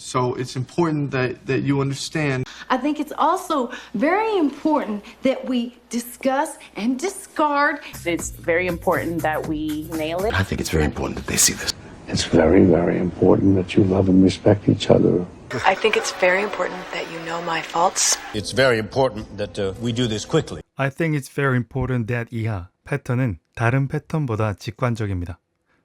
So it's important that, that you understand I think it's also very important that we discuss and discard It's very important that we nail it. I think it's very important that they see this. It's very, very important that you love and respect each other. I think it's very important that you know my faults. It's very important that uh, we do this quickly. I think it's very important that 이하 패턴은 다른 패턴보다 직관적입니다.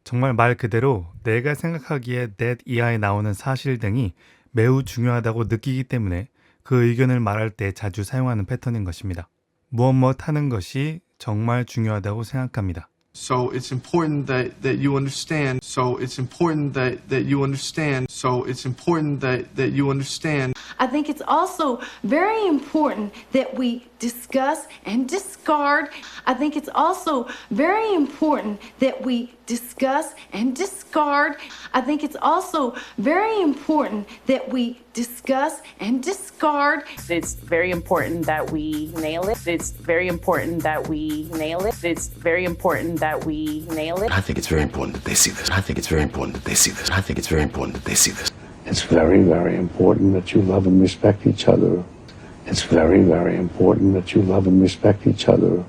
정말 말 그대로 내가 생각하기에 that 이하에 나오는 사실 등이 매우 중요하다고 느끼기 때문에 그 의견을 말할 때 자주 사용하는 패턴인 것입니다. 무엇 무엇 하는 것이 정말 중요하다고 생각합니다. So it's important that, that you understand. So it's important that, that you understand. So it's important that, that you understand I think it's also very important that we discuss and discard. I think it's also very important that we discuss and discard. I think it's also very important that we discuss and discard. It's very important that we nail it. It's very important that we nail it. It's very important that we nail it. I think it's very important that they see this. I think it's very important that they see this. I think it's very important that they see this. It's very, very important that you love and respect each other. It's very, very important that you love and respect each other.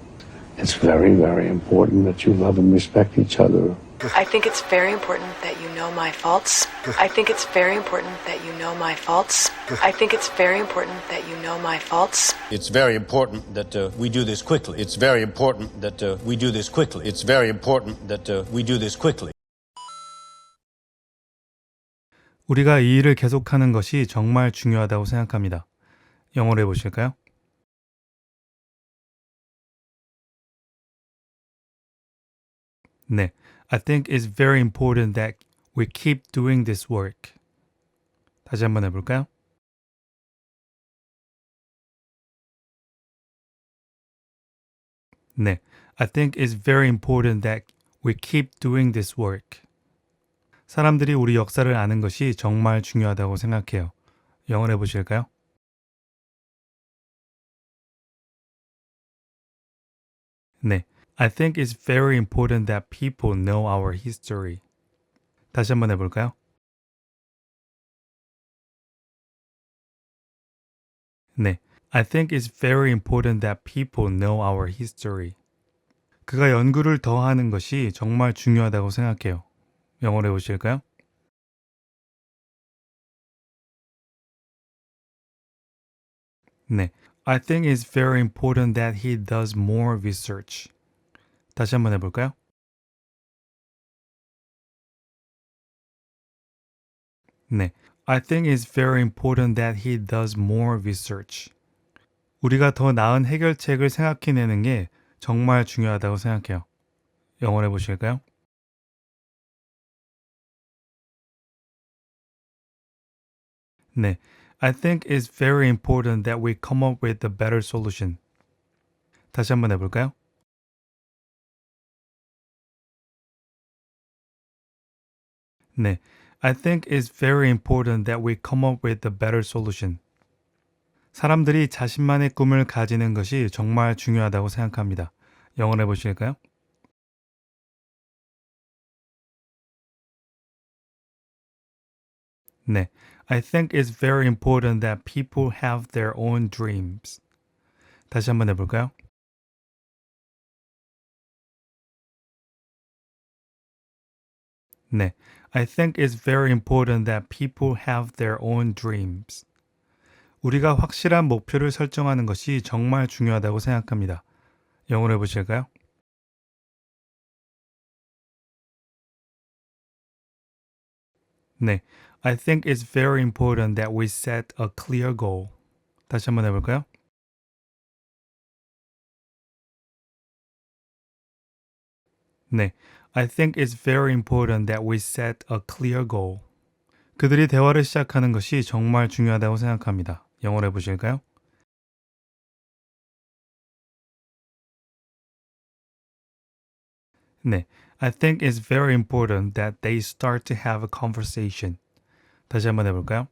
It's very, very important that you love and respect each other. I think it's very important that you know my faults. I think it's very important that you know my faults. I think it's very important that you know my faults. It's very important that uh, we do this quickly. It's very important that uh, we do this quickly. It's very important that uh, we do this quickly. 우리가 이 일을 계속하는 것이 정말 중요하다고 생각합니다. 영어로 해보실까요? 네. I think it's very important that we keep doing this work. 다시 한번 해볼까요? 네. I think it's very important that we keep doing this work. 사람들이 우리 역사를 아는 것이 정말 중요하다고 생각해요. 영어로 해보실까요? 네. I think it's very important that people know our history. 다시 한번 해볼까요? 네. I think it's very important that people know our history. 그가 연구를 더 하는 것이 정말 중요하다고 생각해요. 영어로 해보실까요? 네. I think it's very important that he does more research. 다시 한번 해볼까요? 네. I think it's very important that he does more research. 우리가 더 나은 해결책을 생각해내는 게 정말 중요하다고 생각해요. 영어로 해보실까요? 네. I think it's very important that we come up with a better solution. 다시 한번 해볼까요? 네. I think it's very important that we come up with a better solution. 사람들이 자신만의 꿈을 가지는 것이 정말 중요하다고 생각합니다. 영어로 해보실까요? 네. I think it's very important that people have their own dreams. 다시 한번 해볼까요? 네. I think it's very important that people have their own dreams. 우리가 확실한 목표를 설정하는 것이 정말 중요하다고 생각합니다. 영어로 해보실까요? 네. I think it's very important that we set a clear goal. 다시 한번 해볼까요? 네. I think it's very important that we set a clear goal. 그들이 대화를 시작하는 것이 정말 중요하다고 생각합니다. 영어로 해보실까요? 네. I think it's very important that they start to have a conversation. 다시 한번 해볼까요?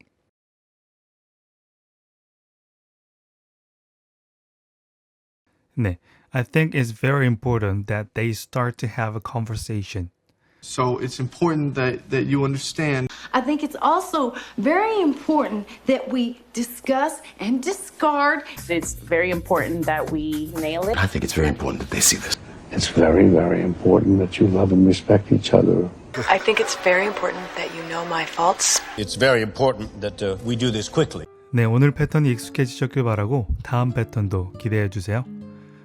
네. I think it's very important that they start to have a conversation. So it's important that, that you understand. I think it's also very important that we discuss and discard It's very important that we nail it. I think it's very important that they see this. It's very, very important that you love and respect each other. I think it's very important that you know my faults. It's very important that uh, we do this quickly. 네, 오늘 패턴이 익숙해지셨길 바라고 다음 패턴도 기대해 주세요.